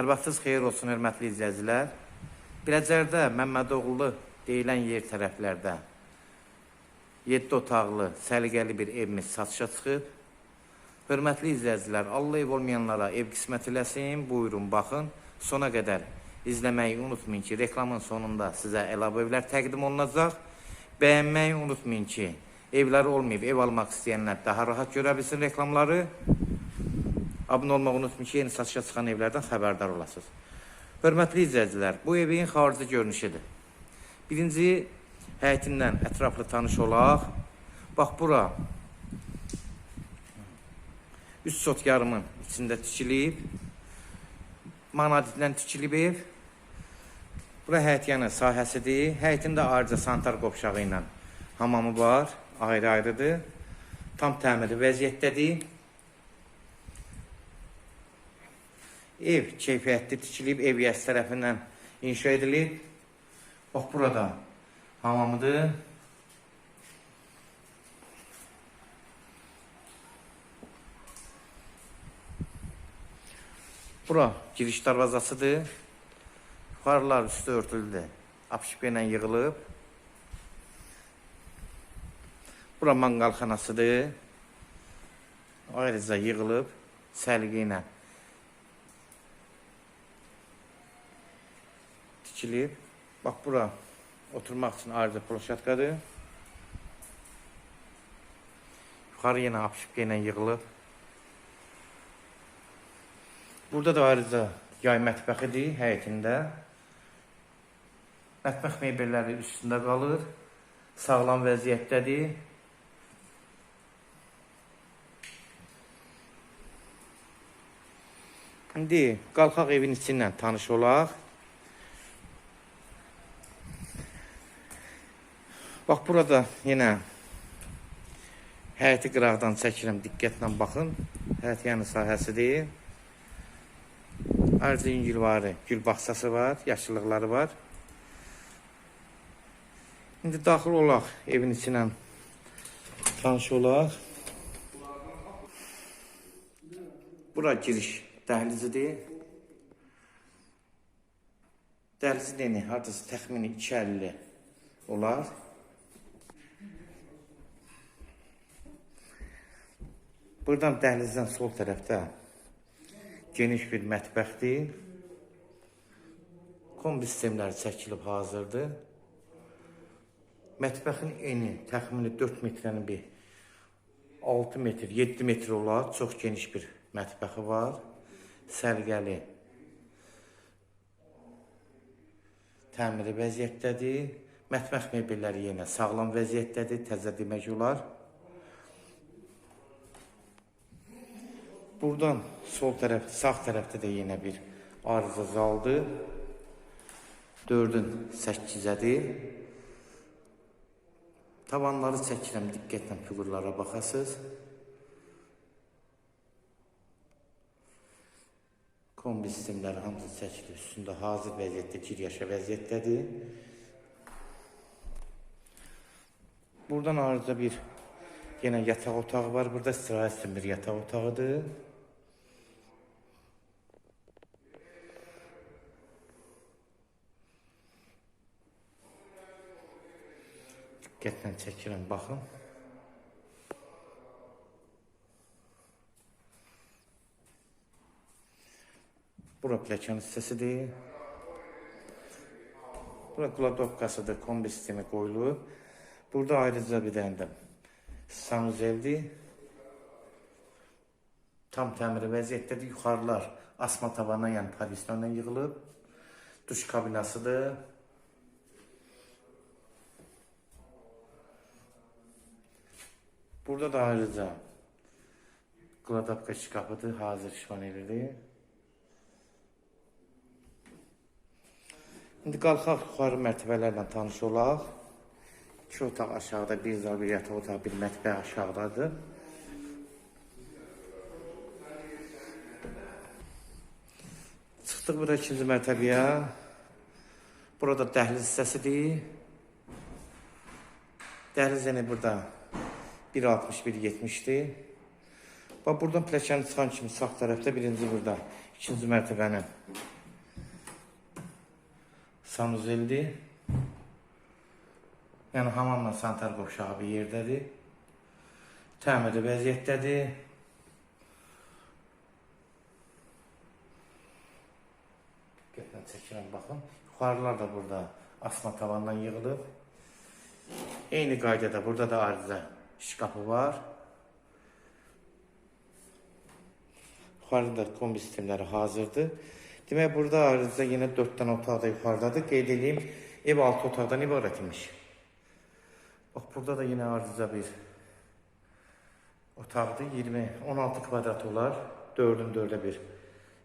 Hər vaxtınız xeyir olsun, hörmətli izləyicilər. Biləcərdə Məmmədoğlu deyilən yer tərəflərdə 7 otaqlı, səliqəli bir evimiz satışa çıxıb. Hörmətli izləyicilər, Allah ev olmayanlara ev qismət eləsin. Buyurun, baxın. Sona qədər izləməyi unutmayın ki, reklamın sonunda sizə əlavə evlər təqdim olunacaq. Bəyənməyi unutmayın ki, evləri olmayıb ev almaq istəyənlər daha rahat görə bilsin reklamları. Abunə olmağı unutmayın ki, yeni satışa çıxan evlərdən xəbərdar olasınız. Hörmətli izləyicilər, bu evin xarici görünüşüdür. Birinci həyətindən ətraflı tanış olaq. Bax bura üç sot yarımın içində tikilib. Manaditlə tikilib ev. Bura həyət yanı sahəsidir. Həyətində ayrıca santar qovşağı ilə hamamı var. Ayrı-ayrıdır. Tam təmirli vəziyyətdədir. Ev keyfiyyətli tikilib, ev yəs tərəfindən inşa edilib. Bax burada hamamıdır. Bura giriş darvazasıdır. Yuxarılar üstü örtüldü. Apışıq ilə yığılıb. Bura manqalxanasıdır. Ayrıca yığılıb səliqə tikilib. Bax bura oturmaq üçün ayrıca ploşatkadır. Yuxarı yenə apışıq ilə yığılıb. Burada da ayrıca yay mətbəxidir həyətində. Mətbəx mebelləri üstündə qalır. Sağlam vəziyyətdədir. İndi qalxaq evin içindən tanış olaq. Bax burada yenə həyəti qıraqdan çəkirəm, diqqətlə baxın. Həyət yanı sahəsidir. Ayrıca yüngülvarı, gül bağçası var, yaşıllıqları var. İndi daxil olaq evin içinə tanış olaq. Bura giriş dəhlizidir. Dəhlizin eni hardasa təxmini 250 olar. Buradan dəhlizdən sol tərəfdə geniş bir mətbəxdir. Kombi sistemləri çəkilib hazırdır. Mətbəxin eni təxmini 4 metrənin bir 6 metr, 7 metr olar. Çox geniş bir mətbəxi var. Sərgəli təmiri vəziyyətdədir. Mətbəx mebelləri yenə sağlam vəziyyətdədir, təzə demək olar. Buradan sol tərəf, sağ tərəfdə də yenə bir arıza zaldır. 4-ün 8-ədir. Tavanları çəkirəm, diqqətlə fiqurlara baxasınız. Kombi sistemləri hamısı çəkilir. Üstündə hazır vəziyyətdə, giryaşa vəziyyətdədir. Buradan ayrıca bir yenə yataq otağı var. Burada istirahət üçün bir yataq otağıdır. Diqqətlə çəkirəm, baxın. Bura pləkan hissəsidir. Bura kladovkasıdır, kombi sistemi qoyulub. Burada ayrıca bir dənə də sanuzeldir. Tam təmiri vəziyyətdədir. Yuxarılar asma tavana, yəni pavisyonla yığılıb. Duş kabinasıdır. Burada da ayrıca kladovka şkafıdır, hazır şifanelidir. İndi qalxaq yuxarı mərtəbələrlə tanış olaq. İki otaq aşağıda, bir zal, bir yataq otağı, bir mətbəx aşağıdadır. Çıxdıq bura ikinci mərtəbəyə. Burada dəhliz hissəsidir. Dəhliz yəni burada 1.60-1.70'dir. Bax buradan pləkanı çıxan kimi sağ tərəfdə birinci burada ikinci mərtəbənin sanuzeldir. Yəni hamamla sanitar qovşağı bir yerdədir. Təmirli vəziyyətdədir. Diqqətlə çəkirəm baxın. Yuxarılar da burada asma tavandan yığılıb. Eyni qaydada burada da ayrıca şkafı var. Yuxarıda kombi sistemləri hazırdır. Demək burada ayrıca yenə 4 dənə otaq da yuxarıdadır. Qeyd edeyim, ev 6 otaqdan ibarət imiş. Bax burada da yenə ayrıca bir otaqdır. 20 16 kvadrat olar. 4-ün 4-ə bir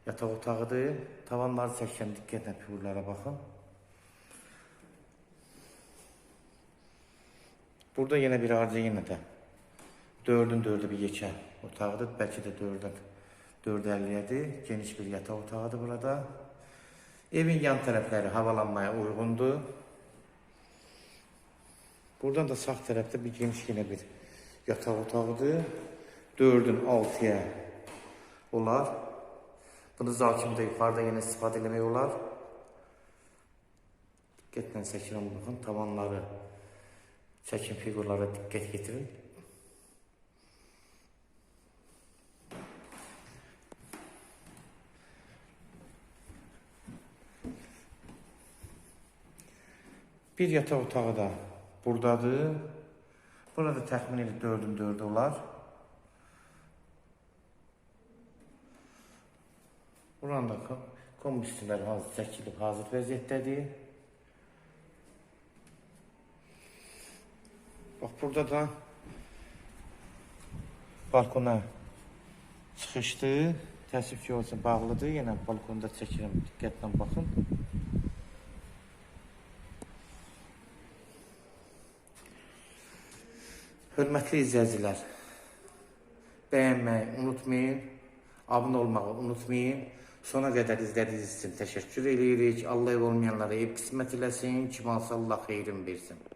yataq otağıdır. Tavanları çəkən diqqətlə figurlara baxın. Burada yenə bir harca yenə də 4-ün 4-ə bir yekə otağıdır. Bəlkə də 4-ün 4.50-yədir. Geniş bir yataq otağıdır burada. Evin yan tərəfləri havalanmaya uyğundur. Buradan da sağ tərəfdə bir geniş yenə bir yataq otağıdır. 4-ün 6-ya olar. Bunu zakimdə yuxarıda yenə istifadə eləmək olar. Diqqətlə çəkirəm baxın. Tavanları çəkim fiqurlara diqqət yetirin. Bir yataq otağı da buradadır. Burada təxminən 4-ün 4 olar. Buranın da kom- kombüslər hazır çəkilib, hazır vəziyyətdədir. Bax burada da balkona çıxışdır. Təəssüf ki, olsa bağlıdır. Yenə balkonda çəkirəm. Diqqətlə baxın. Hörmətli izləyicilər, bəyənməyi unutmayın, abunə olmağı unutmayın. Sona qədər izlədiyiniz üçün təşəkkür edirik. Allah olmayanlara ev qismət eləsin, kim alsa Allah versin.